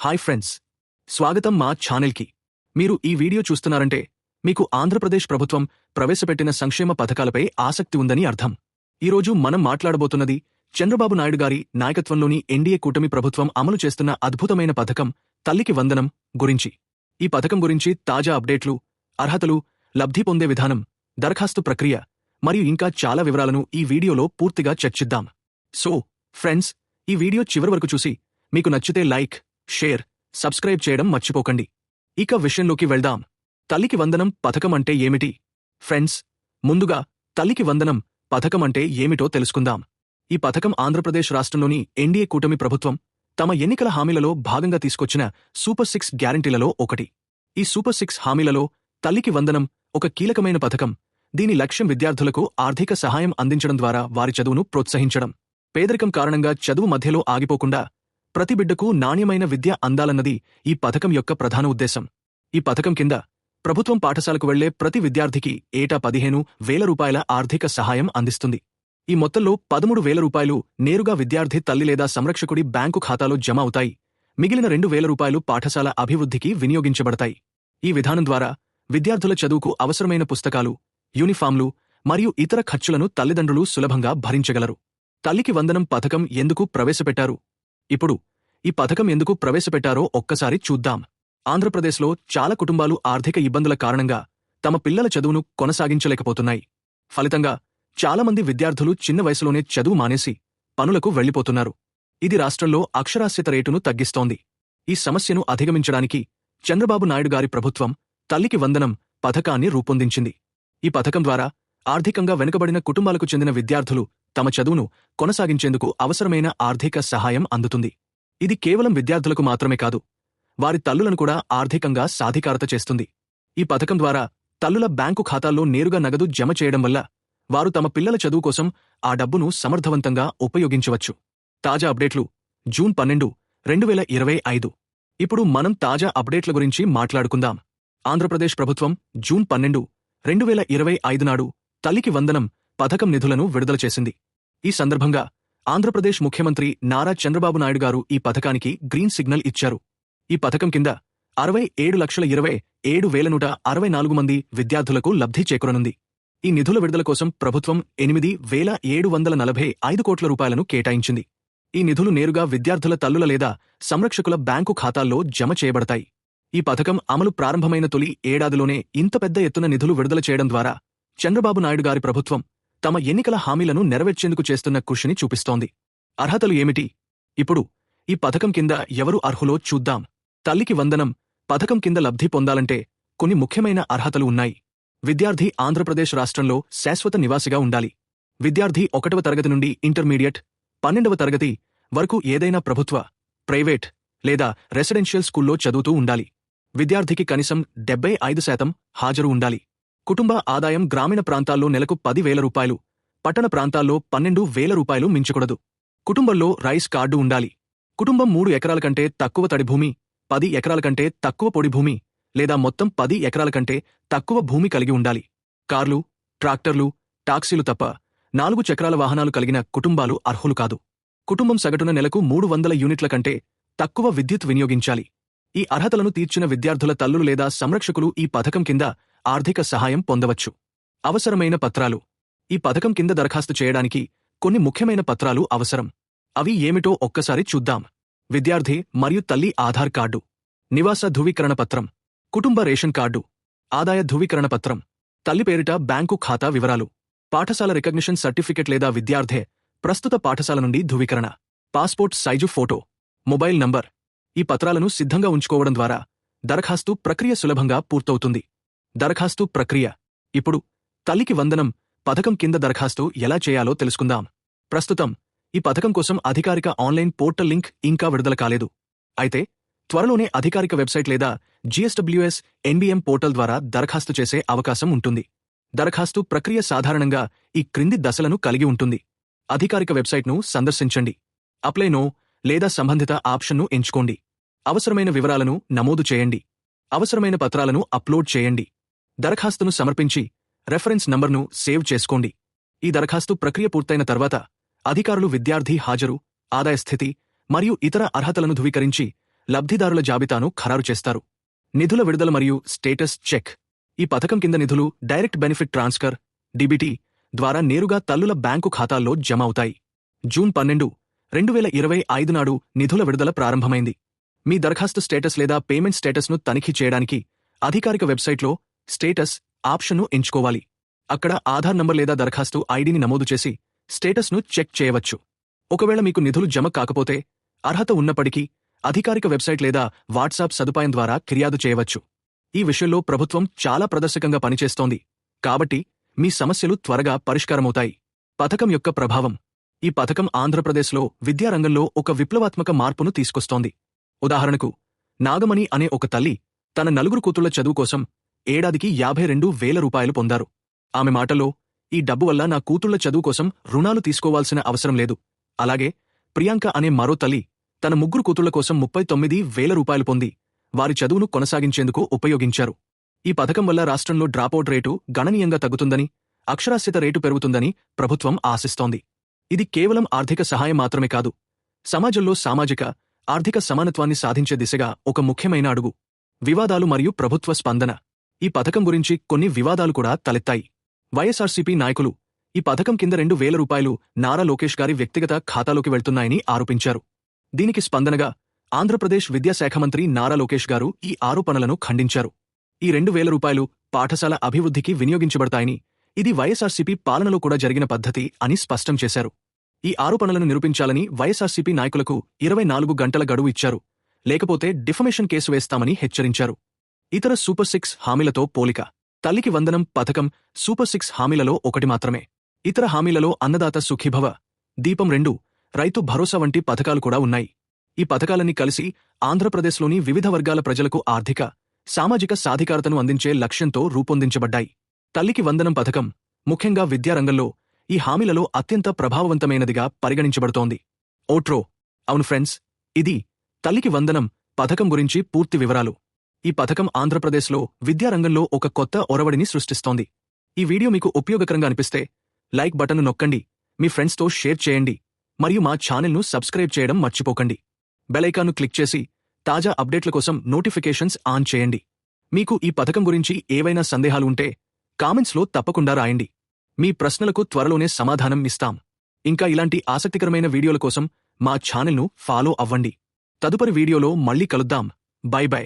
Hi friends. స్వాగతం మా ఛానల్కి. మీరు ఈ వీడియో చూస్తున్నారంటే మీకు ఆంధ్రప్రదేశ్ ప్రభుత్వం ప్రవేశపెట్టిన సంక్షేమ పథకాలపై ఆసక్తి ఉందని అర్థం. ఈరోజు మనం మాట్లాడబోతున్నది చంద్రబాబు నాయుడు గారి నాయకత్వంలోని ఎన్డీఏ కూటమి ప్రభుత్వం అమలు చేస్తున్న అద్భుతమైన పథకం తల్లికి వందనం గురించి. ఈ పథకం గురించి తాజా అప్డేట్లు అర్హతలు లబ్ధి పొందే విధానం దరఖాస్తు ప్రక్రియ మరియు ఇంకా చాలా వివరాలను ఈ వీడియోలో పూర్తిగా చర్చిద్దాం. సో ఫ్రెండ్స్ ఈ వీడియో చివరి వరకు చూసి మీకు నచ్చితే లైక్ షేర్ సబ్స్క్రైబ్ చేయడం మర్చిపోకండి. ఇక విషయంలోకి వెళ్దాం. తల్లికి వందనం పథకం అంటే ఏమిటి? ఫ్రెండ్స్ ముందుగా తల్లికి వందనం పథకం అంటే ఏమిటో తెలుసుకుందాం. ఈ పథకం ఆంధ్రప్రదేశ్ రాష్ట్రంలోని ఎన్డీఏ కూటమి ప్రభుత్వం తమ ఎన్నికల హామీలలో భాగంగా తీసుకొచ్చిన సూపర్ సిక్స్ గ్యారంటీలలో ఒకటి. ఈ సూపర్ సిక్స్ హామీలలో తల్లికి వందనం ఒక కీలకమైన పథకం. దీని లక్ష్యం విద్యార్థులకు ఆర్థిక సహాయం అందించడం ద్వారా వారి చదువును ప్రోత్సహించడం. పేదరికం కారణంగా చదువు మధ్యలో ఆగిపోకుండా ప్రతి బిడ్డకు నాణ్యమైన విద్య అందాలన్నది ఈ పథకం యొక్క ప్రధాన ఉద్దేశం. ఈ పథకం కింద ప్రభుత్వం పాఠశాలకు వెళ్ళే ప్రతి విద్యార్థికి ఏటా పదిహేను వేల రూపాయల ఆర్థిక సహాయం అందిస్తుంది. ఈ మొత్తంలో పదమూడు వేల రూపాయలు నేరుగా విద్యార్థి తల్లి లేదా సంరక్షకుడి బ్యాంకు ఖాతాలో జమ అవుతాయి. మిగిలిన రెండు వేల రూపాయలు పాఠశాల అభివృద్ధికి వినియోగించబడతాయి. ఈ విధానం ద్వారా విద్యార్థుల చదువుకు అవసరమైన పుస్తకాలు యూనిఫామ్లు మరియు ఇతర ఖర్చులను తల్లిదండ్రులు సులభంగా భరించగలరు. తల్లికి వందనం పథకం ఎందుకు ప్రవేశపెట్టారు? ఇప్పుడు ఈ పథకం ఎందుకు ప్రవేశపెట్టారో ఒక్కసారి చూద్దాం. ఆంధ్రప్రదేశ్లో చాలా కుటుంబాలు ఆర్థిక ఇబ్బందుల కారణంగా తమ పిల్లల చదువును కొనసాగించలేకపోతున్నాయి. ఫలితంగా చాలామంది విద్యార్థులు చిన్న వయసులోనే చదువు మానేసి పనులకు వెళ్ళిపోతున్నారు ఇది రాష్ట్రంలో అక్షరాస్యత రేటును తగ్గిస్తోంది. ఈ సమస్యను అధిగమించడానికి చంద్రబాబు నాయుడు గారి ప్రభుత్వం తల్లికి వందనం పథకాన్ని రూపొందించింది. ఈ పథకం ద్వారా ఆర్థికంగా వెనుకబడిన కుటుంబాలకు చెందిన విద్యార్థులు తమ చదువును కొనసాగించేందుకు అవసరమైన ఆర్థిక సహాయం అందుతుంది. ఇది కేవలం విద్యార్థులకు మాత్రమే కాదు వారి తల్లులను కూడా ఆర్థికంగా సాధికారత చేస్తుంది. ఈ పథకం ద్వారా తల్లుల బ్యాంకు ఖాతాల్లో నేరుగా నగదు జమ చేయడం వల్ల వారు తమ పిల్లల చదువు కోసం ఆ డబ్బును సమర్థవంతంగా ఉపయోగించవచ్చు. తాజా అప్డేట్లు జూన్ పన్నెండు రెండు వేల ఇరవై ఐదు. ఇప్పుడు మనం తాజా అప్డేట్ల గురించి మాట్లాడుకుందాం. ఆంధ్రప్రదేశ్ ప్రభుత్వం జూన్ పన్నెండు రెండు వేల ఇరవై ఐదు నాడు తల్లికి వందనం పథకం నిధులను విడుదల చేసింది. ఈ సందర్భంగా ఆంధ్రప్రదేశ్ ముఖ్యమంత్రి నారా చంద్రబాబు నాయుడు గారు ఈ పథకానికి గ్రీన్ సిగ్నల్ ఇచ్చారు. ఈ పథకం కింద అరవై ఏడు లక్షల ఇరవై ఏడు వేల నూట అరవై నాలుగు మంది విద్యార్థులకు లబ్ధి చేకూరనుంది. ఈ నిధుల విడుదల కోసం ప్రభుత్వం ఎనిమిది వేల ఏడు వందల నలభై ఐదు కోట్ల రూపాయలను కేటాయించింది. ఈ నిధులు నేరుగా విద్యార్థుల తల్లుల లేదా సంరక్షకుల బ్యాంకు ఖాతాల్లో జమ చేయబడతాయి. ఈ పథకం అమలు ప్రారంభమైన తొలి ఏడాదిలోనే ఇంత పెద్ద ఎత్తున నిధులు విడుదల చేయడం ద్వారా చంద్రబాబు నాయుడు గారి ప్రభుత్వం తమ ఎన్నికల హామీలను నెరవేర్చేందుకు చేస్తున్న కృషిని చూపిస్తోంది. అర్హతలు ఏమిటి? ఇప్పుడు ఈ పథకం కింద ఎవరు అర్హులో చూద్దాం. తల్లికి వందనం పథకం కింద లబ్ధి పొందాలంటే కొన్ని ముఖ్యమైన అర్హతలు ఉన్నాయి. విద్యార్థి ఆంధ్రప్రదేశ్ రాష్ట్రంలో శాశ్వత నివాసిగా ఉండాలి. విద్యార్థి ఒకటవ తరగతి నుండి ఇంటర్మీడియట్ పన్నెండవ తరగతి వరకు ఏదైనా ప్రభుత్వ ప్రైవేట్ లేదా రెసిడెన్షియల్ స్కూల్లో చదువుతూ ఉండాలి. విద్యార్థికి కనీసం డెబ్బై ఐదు శాతం హాజరు ఉండాలి. కుటుంబ ఆదాయం గ్రామీణ ప్రాంతాల్లో నెలకు పది వేల రూపాయలు పట్టణ ప్రాంతాల్లో పన్నెండు వేల రూపాయలు మించకూడదు. కుటుంబంలో రైస్ కార్డు ఉండాలి. కుటుంబం మూడు ఎకరాల కంటే తక్కువ తడి భూమి పది ఎకరాల కంటే తక్కువ పొడి భూమి లేదా మొత్తం పది ఎకరాల కంటే తక్కువ భూమి కలిగి ఉండాలి. కార్లు ట్రాక్టర్లు టాక్సీలు తప్ప నాలుగు చక్రాల వాహనాలు కలిగిన కుటుంబాలు అర్హులు కాదు. కుటుంబం సగటున నెలకు మూడు వందల యూనిట్ల కంటే తక్కువ విద్యుత్ వినియోగించాలి. ఈ అర్హతలను తీర్చిన విద్యార్థుల తల్లులు లేదా సంరక్షకులు ఈ పథకం కింద ఆర్థిక సహాయం పొందవచ్చు. అవసరమైన పత్రాలు. ఈ పథకం కింద దరఖాస్తు చేయడానికి కొన్ని ముఖ్యమైన పత్రాలు అవసరం. అవి ఏమిటో ఒక్కసారి చూద్దాం. విద్యార్థి మరియు తల్లి ఆధార్ కార్డు. నివాస ధృవీకరణ పత్రం. కుటుంబ రేషన్ కార్డు. ఆదాయ ధృవీకరణ పత్రం. తల్లి పేరిట బ్యాంకు ఖాతా వివరాలు. పాఠశాల రికగ్నిషన్ సర్టిఫికెట్ లేదా విద్యార్థే ప్రస్తుత పాఠశాల నుండి ధృవీకరణ. Passport size photo. Mobile number. ఈ పత్రాలను సిద్ధంగా ఉంచుకోవడం ద్వారా దరఖాస్తు ప్రక్రియ సులభంగా పూర్తవుతుంది. దరఖాస్తు ప్రక్రియ. ఇప్పుడు తల్లికి వందనం పథకం కింద దరఖాస్తు ఎలా చేయాలో తెలుసుకుందాం. ప్రస్తుతం ఈ పథకం కోసం అధికారిక ఆన్లైన్ పోర్టల్ లింక్ ఇంకా విడుదల కాలేదు. అయితే త్వరలోనే అధికారిక వెబ్సైట్ లేదా జిఎస్డబ్ల్యూఎస్ ఎన్బిఎం పోర్టల్ ద్వారా దరఖాస్తు చేసే అవకాశం ఉంటుంది. దరఖాస్తు ప్రక్రియ సాధారణంగా ఈ క్రింది దశలను కలిగి ఉంటుంది. అధికారిక వెబ్సైట్ను సందర్శించండి. అప్లైనో లేదా సంబంధిత ఆప్షన్ను ఎంచుకోండి. అవసరమైన వివరాలను నమోదు చేయండి. అవసరమైన పత్రాలను అప్లోడ్ చేయండి. దరఖాస్తును సమర్పించి రెఫరెన్స్ నంబర్ను సేవ్ చేసుకోండి. ఈ దరఖాస్తు ప్రక్రియ పూర్తయిన తర్వాత అధికారులు విద్యార్థి హాజరు ఆదాయ స్థితి మరియు ఇతర అర్హతలను ధృవీకరించి లబ్ధిదారుల జాబితాను ఖరారు చేస్తారు. నిధుల విడుదల మరియు స్టేటస్ చెక్. ఈ పథకం కింద నిధులు డైరెక్ట్ బెనిఫిట్ ట్రాన్స్ఫర్ డిబిటీ ద్వారా నేరుగా తల్లుల బ్యాంకు ఖాతాల్లో జమ అవుతాయి. జూన్ పన్నెండు రెండు వేల ఇరవై ఐదు నాడు నిధుల విడుదల ప్రారంభమైంది. మీ దరఖాస్తు స్టేటస్ లేదా పేమెంట్ స్టేటస్ను తనిఖీ చేయడానికి అధికారిక వెబ్సైట్లో స్టేటస్ ఆప్షన్ను ఎంచుకోవాలి. అక్కడ ఆధార్ నంబర్ లేదా దరఖాస్తు ఐడిని నమోదు చేసి స్టేటస్ను చెక్ చేయవచ్చు. ఒకవేళ మీకు నిధులు జమ కాకపోతే అర్హత ఉన్నప్పటికీ అధికారిక వెబ్సైట్ లేదా వాట్సాప్ సదుపాయం ద్వారా ఫిర్యాదు చేయవచ్చు. ఈ విషయంలో ప్రభుత్వం చాలా ప్రదర్శకంగా పనిచేస్తోంది. కాబట్టి మీ సమస్యలు త్వరగా పరిష్కారమవుతాయి. పథకం యొక్క ప్రభావం. ఈ పథకం ఆంధ్రప్రదేశ్లో విద్యారంగంలో ఒక విప్లవాత్మక మార్పును తీసుకొస్తోంది. ఉదాహరణకు నాగమణి అనే ఒక తల్లి తన నలుగురు కూతుళ్ళ చదువు కోసం ఏడాదికి యాభై రెండు వేల రూపాయలు పొందారు. ఆమె మాటల్లో ఈ డబ్బు వల్ల నా కూతుళ్ళ చదువు కోసం రుణాలు తీసుకోవాల్సిన అవసరం లేదు. అలాగే ప్రియాంక అనే మరో తల్లి తన ముగ్గురు కూతుళ్ళ కోసం ముప్పై తొమ్మిది వేల రూపాయలు పొంది వారి చదువును కొనసాగించేందుకు ఉపయోగించారు. ఈ పథకం వల్ల రాష్ట్రంలో డ్రాపౌట్ రేటు గణనీయంగా తగ్గుతుందని అక్షరాస్యత రేటు పెరుగుతుందని ప్రభుత్వం ఆశిస్తోంది. ఇది కేవలం ఆర్థిక సహాయం మాత్రమే కాదు సమాజంలో సామాజిక ఆర్థిక సమానత్వాన్ని సాధించే దిశగా ఒక ముఖ్యమైన అడుగు. వివాదాలు మరియు ప్రభుత్వ స్పందన. ఈ పథకం గురించి కొన్ని వివాదాలు కూడా తలెత్తాయి. వైఎస్ఆర్సీపీ నాయకులు ఈ పథకం కింద రెండు వేల రూపాయలు నారా లోకేష్ గారి వ్యక్తిగత ఖాతాలోకి వెళ్తున్నాయని ఆరోపించారు. దీనికి స్పందనగా ఆంధ్రప్రదేశ్ విద్యాశాఖ మంత్రి నారా లోకేష్ గారు ఈ ఆరోపణలను ఖండించారు. ఈ రెండు వేల రూపాయలు పాఠశాల అభివృద్ధికి వినియోగించబడతాయని ఇది వైఎస్ఆర్సీపీ పాలనలో కూడా జరిగిన పద్ధతి అని స్పష్టం చేశారు. ఈ ఆరోపణలను నిరూపించాలని వైఎస్ఆర్సీపీ నాయకులకు ఇరవై నాలుగు గంటల గడువు ఇచ్చారు. లేకపోతే డిఫమేషన్ కేసు వేస్తామని హెచ్చరించారు. ఇతర సూపర్ సిక్స్ హామీలతో పోలిక. తల్లికి వందనం పథకం సూపర్ సిక్స్ హామీలలో ఒకటి మాత్రమే. ఇతర హామీలలో అన్నదాత సుఖీభవ దీపం రెండు రైతు భరోసా వంటి పథకాలు కూడా ఉన్నాయి. ఈ పథకాలన్నీ కలిసి ఆంధ్రప్రదేశ్లోని వివిధ వర్గాల ప్రజలకు ఆర్థిక సామాజిక సాధికారతను అందించే లక్ష్యంతో రూపొందించబడ్డాయి. తల్లికి వందనం పథకం ముఖ్యంగా విద్యారంగంలో ఈ హామీలలో అత్యంత ప్రభావవంతమైనదిగా పరిగణించబడుతోంది. ఓట్రో అవును ఫ్రెండ్స్ ఇది తల్లికి వందనం పథకం గురించి పూర్తి వివరాలు. ఈ పథకం ఆంధ్రప్రదేశ్లో విద్యారంగంలో ఒక కొత్త ఒరవడిని సృష్టిస్తోంది. ఈ వీడియో మీకు ఉపయోగకరంగా అనిపిస్తే లైక్ బటన్ను నొక్కండి మీ ఫ్రెండ్స్తో షేర్ చేయండి మరియు మా ఛానల్ను సబ్స్క్రైబ్ చేయడం మర్చిపోకండి. బెలైకాన్ను క్లిక్ చేసి తాజా అప్డేట్ల కోసం నోటిఫికేషన్స్ ఆన్ చేయండి. మీకు ఈ పథకం గురించి ఏవైనా సందేహాలు ఉంటే కామెంట్స్లో తప్పకుండా రాయండి. మీ ప్రశ్నలకు త్వరలోనే సమాధానం ఇస్తాం. ఇంకా ఇలాంటి ఆసక్తికరమైన వీడియోల కోసం మా ఛానల్ను ఫాలో అవ్వండి. తదుపరి వీడియోలో మళ్ళీ కలుద్దాం. Bye bye.